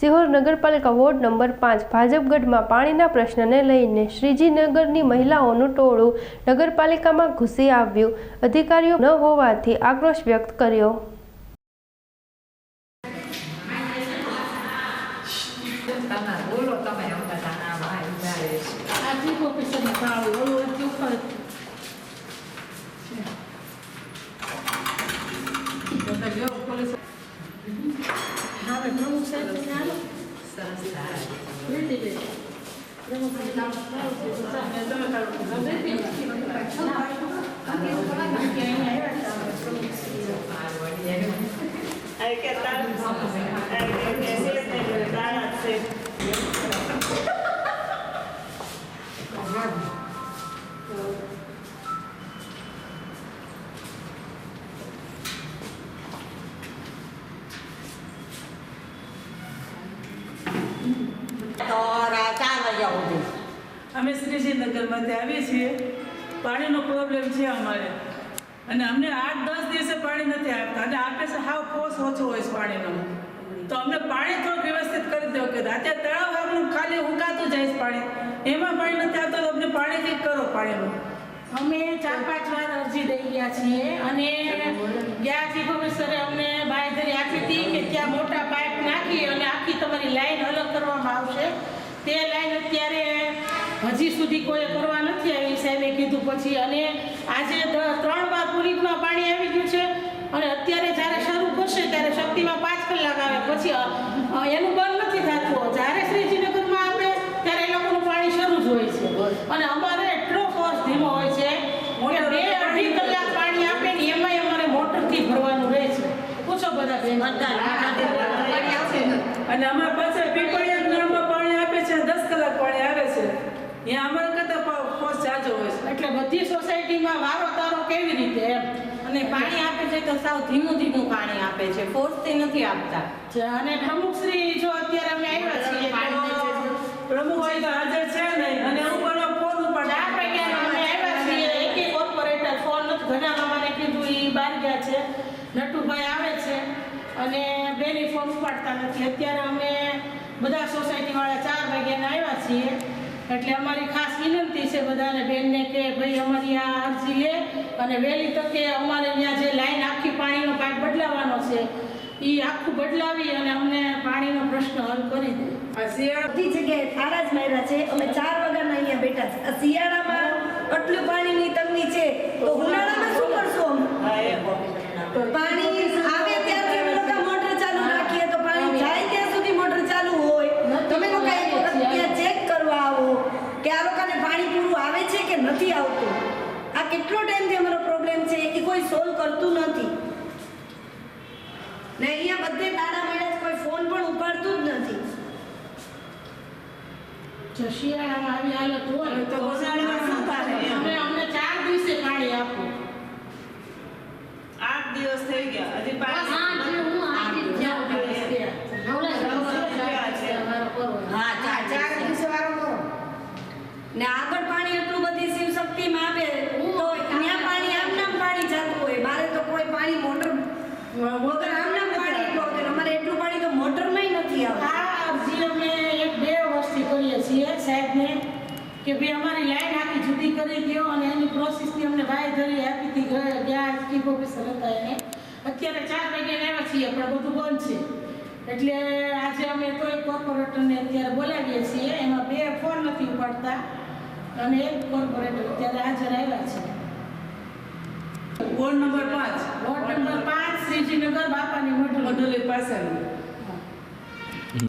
સિહોર નગરપાલિકા ward number પાંચ ભાજપગઢમાં પાણીના પ્રશ્નને લઈને શ્રીજીનગરની મહિલાઓનું ટોળું નગરપાલિકામાં ઘૂસી આવ્યું. અધિકારીઓ ન હોવાથી આક્રોશ વ્યક્ત કર્યો. Thank બોલો તમે અમે બધા આ ઊભા રહીશું આ ચીફ ઓફિસરની ફાળો ઓલું હજી ઉપર તો જો પોલીસ હવે પ્રમુખ સાહેબ ને હાલો સરસ થાય રેડી રેડી પ્રમુખ સાહેબ ફાળો છે તો સાહેબ તમે કાઢો હવે રેડી બાકી અહીંયા આવ્યા હતા અમે પ્રમુખ શ્રી. આ વળી Hay que estar, hay que decirte verdad, sí. તો વાગ્યા સુધી. અમે શ્રીજીનગરમાંથી આવીએ છીએ. પાણીનો પ્રોબ્લેમ છે અમારે. અને અમને આઠ દસ દિવસે પાણી નથી આપતા. અને આપે છે હાવ કોસ ઓછો હોય છે પાણીનો. તો અમને પાણી થોડું વ્યવસ્થિત કરી દો કે અત્યારે તળાવ આપણું ખાલી ઉકાતું જાય છે પાણી. એમાં પાણી નથી આવતું તો અમને પાણી કંઈક કરો પાણીનું. અમે ચાર પાંચ વાર અરજી દઈ ગયા છીએ અને ગયા ચીફ ઓફિસરે અમને બાંયધરી આપી હતી કે ત્યાં મોટા પાઇપ નાખી અને આખી તમારી લાઈન અલગ આવશે તે લાઈન અત્યારે હજી સુધી કોઈ કરવા નથી આવી સાહેબે. કીધું પછી અને આજે ત્રણ વાર પુરીમાં પાણી આવી ગયું છે અને અત્યારે જ્યારે શરૂ કરશે ત્યારે શક્તિમાં પાંચ કલાક આવે. પછી એનું બંધ નથી થતું. જ્યારે શ્રીજીનગરમાં આવે ત્યારે એ લોકોનું પાણી શરૂ જ હોય છે. અને અમારે એટલો ફોર્સ ધીમો હોય છે. કે બે અઢી કલાક પાણી આપે ને એમાંય અમારે મોટરથી ભરવાનું રહે છે. પૂછો બધા અને અમારા પાછળ પીપળિયા નળમાં પાણી આપે છે દસ કલાક પાણી આવે છે ત્યાં અમારા કરતા પોસ્ટ જાજો હોય છે. એટલે બધી સોસાયટીમાં વારો તારો કેવી રીતે એમ? અને પાણી આપે છે તો સાવ ધીમું ધીમું પાણી આપે છે. ફોર્સથી નથી આપતા. જ- અને પ્રમુખશ્રી જો અત્યારે અમે આવ્યા છીએ પ્રમુખ હોય તો હાજર છે ને અને હું પણ ફોન ઉપર ચાર વાગ્યાના અમે આવ્યા છીએ. એક એક ઓપરેટર ફોન નથી ઘણા મને કીધું એ બહાર ગયા છે. નટુભાઈ આવે છે. અને બેની ફોન ઉપાડતા નથી. અત્યારે અમે બધા સોસાયટીવાળા ચાર વાગ્યાના આવ્યા છીએ. એટલે અમારી ખાસ વિનંતી છે બધાને બેનને કે ભાઈ અમારી આ અરજી લે અને વહેલી તકે અમારે ત્યાં જે લાઈન આખી પાણીનો પાઇપ બદલાવાનો છે એ આખું બદલાવી અને અમને પાણીનો પ્રશ્ન હલ કરી દે. બધી જગ્યાએ થારા જ માર્યા છે. અમે ચાર વાગ્યાના અહીંયા બેઠા છે શિયાળામાં આટલું પાણીની તંગી છે, તો ઉનાળામાં શું કરશું અમે પાણી આવે ત્યારથી અમે લોકો મોટર ચાલુ રાખીએ તો પાણી જાય ત્યાં સુધી મોટર ચાલુ હોય તમે લોકો એક વખત ત્યાં ચેક કરવા આવો કે આ લોકોને પાણી પૂરું આવે છે કે નથી આવતું. આ કેટલો ટાઈમથી અમારો પ્રોબ્લેમ છે એ કોઈ સોલ્વ કરતું નથી. ને અહીંયા બધે તારા મળ્યા કોઈ ફોન પણ ઉપાડતું જ નથી. જો શિયાળામાં આવી હાલત હોય તો ઉનાળામાં શું થાય અમે અમને ચાર દિવસે પાણી આપો. આઠ દિવસ થઈ ગયા. હજી પાણી હા ચાર ચાર દિવસે વારો ને આગળ પાણી શિવશક્તિમાં આપે તો ત્યાં પાણી આમનામ પાણી જતું હોય. મારે તો કોઈ પાણી મોટર વગર આમનામ પાણી તો અમારે એટલું પાણી તો મોટરમાંય નથી આવતું. આ અરજી અમે એક બે વર્ષથી કરીએ છીએ સાહેબને કે ભાઈ અમારી લાઈન આખી જુદી કરી દો અને એની પ્રોસેસથી અમને બાંયધરી આપી હતી ગયા ચીફ ઓફિસર હતા એને. અત્યારે ચાર વાગે આવ્યા છીએ પણ બધું બંધ છે. એટલે આજે અમે તો એક કોર્પોરેટરને અત્યારે બોલાવીએ છીએ. એમાં બે ફોન નથી ઉપાડતા. અને એક કોર્પોરેટર અત્યારે હાજર આવ્યા છે. વોર્ડ નંબર પાંચ. વોર્ડ નંબર પાંચ, શ્રીજીનગર બાપાની મઢ મઢોલી પાસેનું.